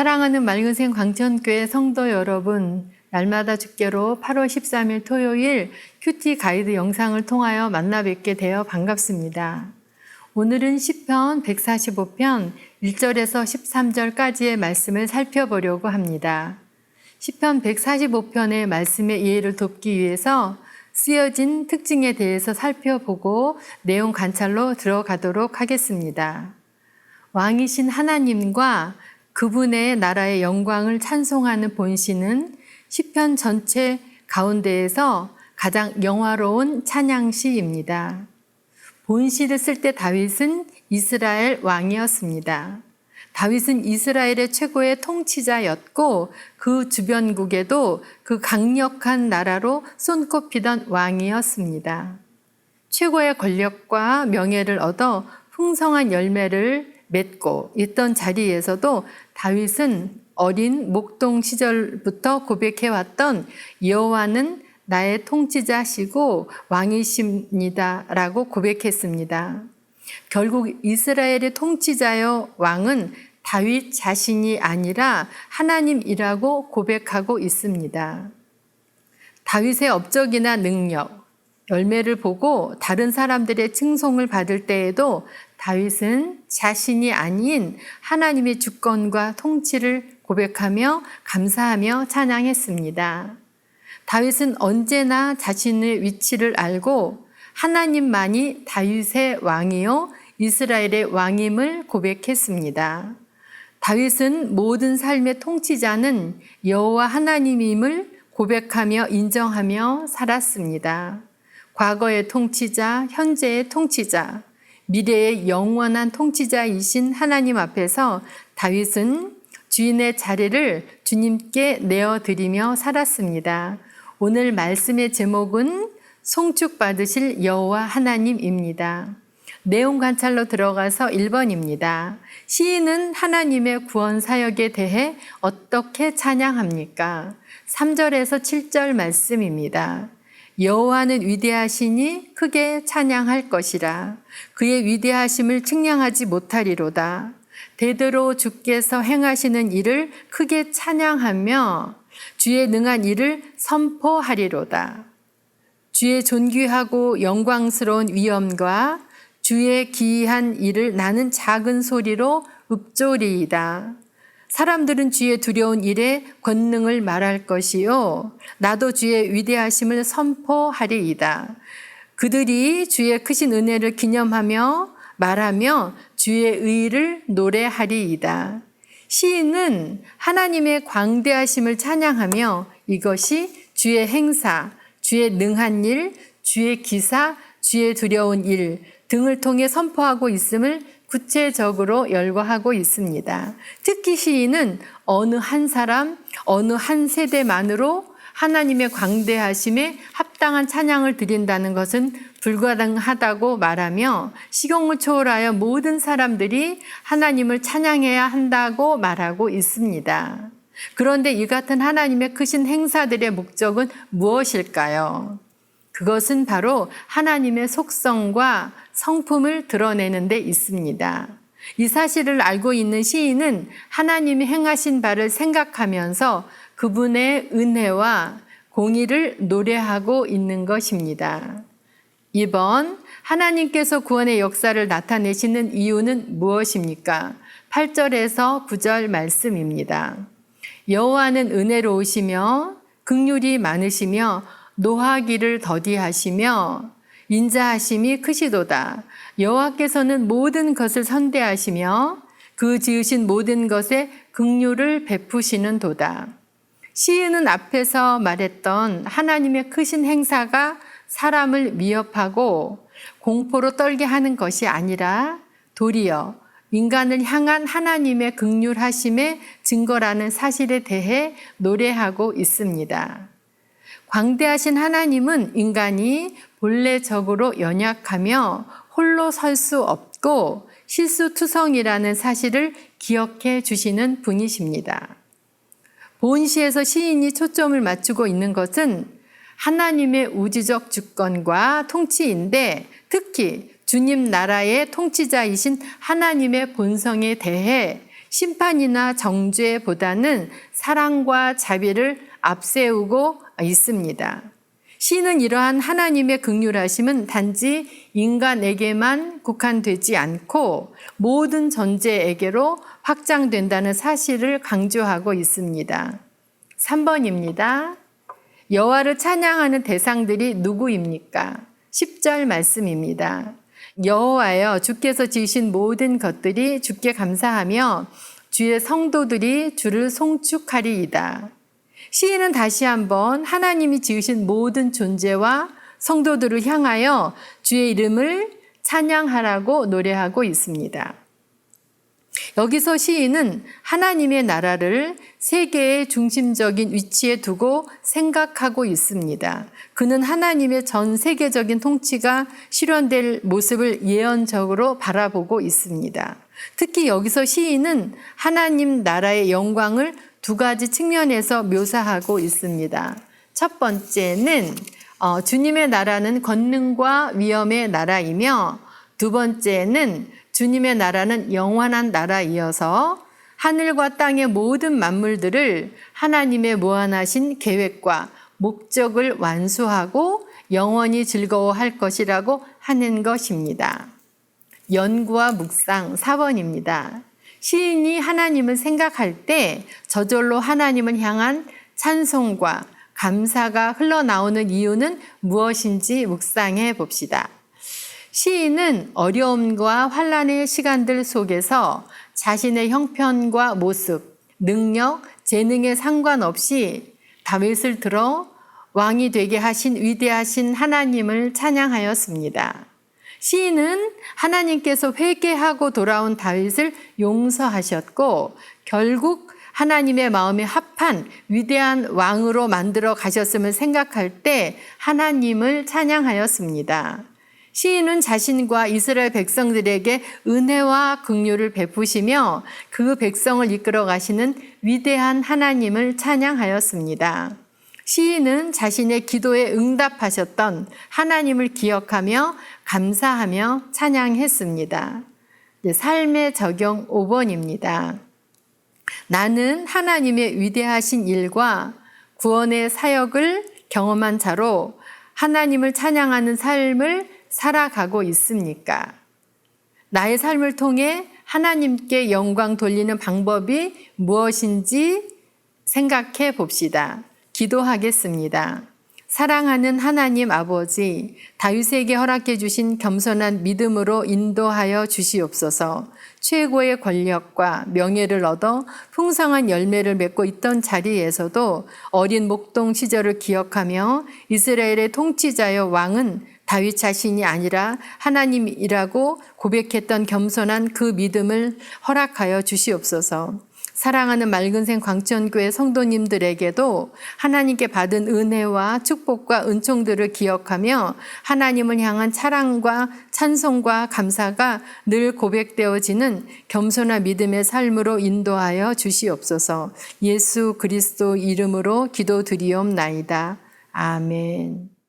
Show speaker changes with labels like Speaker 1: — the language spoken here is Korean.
Speaker 1: 사랑하는 맑은생 광천교회 성도 여러분, 날마다 주께로 8월 13일 토요일 큐티 가이드 영상을 통하여 만나 뵙게 되어 반갑습니다. 오늘은 시편 145편 1절에서 13절까지의 말씀을 살펴보려고 합니다. 시편 145편의 말씀의 이해를 돕기 위해서 쓰여진 특징에 대해서 살펴보고 내용 관찰로 들어가도록 하겠습니다. 왕이신 하나님과 그분의 나라의 영광을 찬송하는 본시는 시편 전체 가운데에서 가장 영화로운 찬양시입니다. 본시를 쓸 때 다윗은 이스라엘 왕이었습니다. 다윗은 이스라엘의 최고의 통치자였고 그 주변국에도 그 강력한 나라로 손꼽히던 왕이었습니다. 최고의 권력과 명예를 얻어 풍성한 열매를 맺고 있던 자리에서도 다윗은 어린 목동 시절부터 고백해왔던 여호와는 나의 통치자시고 왕이십니다라고 고백했습니다. 결국 이스라엘의 통치자여 왕은 다윗 자신이 아니라 하나님이라고 고백하고 있습니다. 다윗의 업적이나 능력, 열매를 보고 다른 사람들의 칭송을 받을 때에도 다윗은 자신이 아닌 하나님의 주권과 통치를 고백하며 감사하며 찬양했습니다. 다윗은 언제나 자신의 위치를 알고 하나님만이 다윗의 왕이요 이스라엘의 왕임을 고백했습니다. 다윗은 모든 삶의 통치자는 여호와 하나님임을 고백하며 인정하며 살았습니다. 과거의 통치자, 현재의 통치자, 미래의 영원한 통치자이신 하나님 앞에서 다윗은 주인의 자리를 주님께 내어드리며 살았습니다. 오늘 말씀의 제목은 송축 받으실 여호와 하나님입니다. 내용 관찰로 들어가서 1번입니다. 시인은 하나님의 구원 사역에 대해 어떻게 찬양합니까? 3절에서 7절 말씀입니다. 여호와는 위대하시니 크게 찬양할 것이라. 그의 위대하심을 측량하지 못하리로다. 대대로 주께서 행하시는 일을 크게 찬양하며 주의 능한 일을 선포하리로다. 주의 존귀하고 영광스러운 위엄과 주의 기이한 일을 나는 작은 소리로 읊조리이다. 사람들은 주의 두려운 일에 권능을 말할 것이요. 나도 주의 위대하심을 선포하리이다. 그들이 주의 크신 은혜를 기념하며 말하며 주의 의를 노래하리이다. 시인은 하나님의 광대하심을 찬양하며 이것이 주의 행사, 주의 능한 일, 주의 기사, 주의 두려운 일 등을 통해 선포하고 있음을 구체적으로 열거하고 있습니다. 특히 시인은 어느 한 사람, 어느 한 세대만으로 하나님의 광대하심에 합당한 찬양을 드린다는 것은 불가능하다고 말하며 시공을 초월하여 모든 사람들이 하나님을 찬양해야 한다고 말하고 있습니다. 그런데 이 같은 하나님의 크신 행사들의 목적은 무엇일까요? 그것은 바로 하나님의 속성과 성품을 드러내는 데 있습니다. 이 사실을 알고 있는 시인은 하나님이 행하신 바를 생각하면서 그분의 은혜와 공의를 노래하고 있는 것입니다. 2번, 하나님께서 구원의 역사를 나타내시는 이유는 무엇입니까? 8절에서 9절 말씀입니다. 여호와는 은혜로우시며 극률이 많으시며 노하기를 더디하시며 인자하심이 크시도다. 여호와께서는 모든 것을 선대하시며 그 지으신 모든 것에 극률을 베푸시는 도다. 시인은 앞에서 말했던 하나님의 크신 행사가 사람을 위협하고 공포로 떨게 하는 것이 아니라 도리어 인간을 향한 하나님의 극률하심의 증거라는 사실에 대해 노래하고 있습니다. 광대하신 하나님은 인간이 본래적으로 연약하며 홀로 설 수 없고 실수투성이라는 사실을 기억해 주시는 분이십니다. 본시에서 시인이 초점을 맞추고 있는 것은 하나님의 우주적 주권과 통치인데 특히 주님 나라의 통치자이신 하나님의 본성에 대해 심판이나 정죄보다는 사랑과 자비를 앞세우고 있습니다. 시는 이러한 하나님의 극률하심은 단지 인간에게만 국한되지 않고 모든 존재에게로 확장된다는 사실을 강조하고 있습니다. 3번입니다. 여호와를 찬양하는 대상들이 누구입니까? 10절 말씀입니다. 여호와여 주께서 지으신 모든 것들이 주께 감사하며 주의 성도들이 주를 송축하리이다. 시인은 다시 한번 하나님이 지으신 모든 존재와 성도들을 향하여 주의 이름을 찬양하라고 노래하고 있습니다. 여기서 시인은 하나님의 나라를 세계의 중심적인 위치에 두고 생각하고 있습니다. 그는 하나님의 전 세계적인 통치가 실현될 모습을 예언적으로 바라보고 있습니다. 특히 여기서 시인은 하나님 나라의 영광을 두 가지 측면에서 묘사하고 있습니다. 첫 번째는 어, 주님의 나라는 권능과 위엄의 나라이며 두 번째는 주님의 나라는 영원한 나라이어서 하늘과 땅의 모든 만물들을 하나님의 무한하신 계획과 목적을 완수하고 영원히 즐거워할 것이라고 하는 것입니다. 연구와 묵상 4번입니다. 시인이 하나님을 생각할 때 저절로 하나님을 향한 찬송과 감사가 흘러나오는 이유는 무엇인지 묵상해 봅시다. 시인은 어려움과 환란의 시간들 속에서 자신의 형편과 모습, 능력, 재능에 상관없이 다윗을 들어 왕이 되게 하신 위대하신 하나님을 찬양하였습니다. 시인은 하나님께서 회개하고 돌아온 다윗을 용서하셨고 결국 하나님의 마음에 합한 위대한 왕으로 만들어 가셨음을 생각할 때 하나님을 찬양하였습니다. 시인은 자신과 이스라엘 백성들에게 은혜와 긍휼을 베푸시며 그 백성을 이끌어 가시는 위대한 하나님을 찬양하였습니다. 시인은 자신의 기도에 응답하셨던 하나님을 기억하며 감사하며 찬양했습니다. 삶의 적용 5번입니다. 나는 하나님의 위대하신 일과 구원의 사역을 경험한 자로 하나님을 찬양하는 삶을 살아가고 있습니까? 나의 삶을 통해 하나님께 영광 돌리는 방법이 무엇인지 생각해 봅시다. 기도하겠습니다. 사랑하는 하나님 아버지, 다윗에게 허락해 주신 겸손한 믿음으로 인도하여 주시옵소서. 최고의 권력과 명예를 얻어 풍성한 열매를 맺고 있던 자리에서도 어린 목동 시절을 기억하며 이스라엘의 통치자여 왕은 다윗 자신이 아니라 하나님이라고 고백했던 겸손한 그 믿음을 허락하여 주시옵소서. 사랑하는 맑은생 광천교회 성도님들에게도 하나님께 받은 은혜와 축복과 은총들을 기억하며 하나님을 향한 사랑과 찬송과 감사가 늘 고백되어지는 겸손한 믿음의 삶으로 인도하여 주시옵소서 예수 그리스도 이름으로 기도드리옵나이다. 아멘.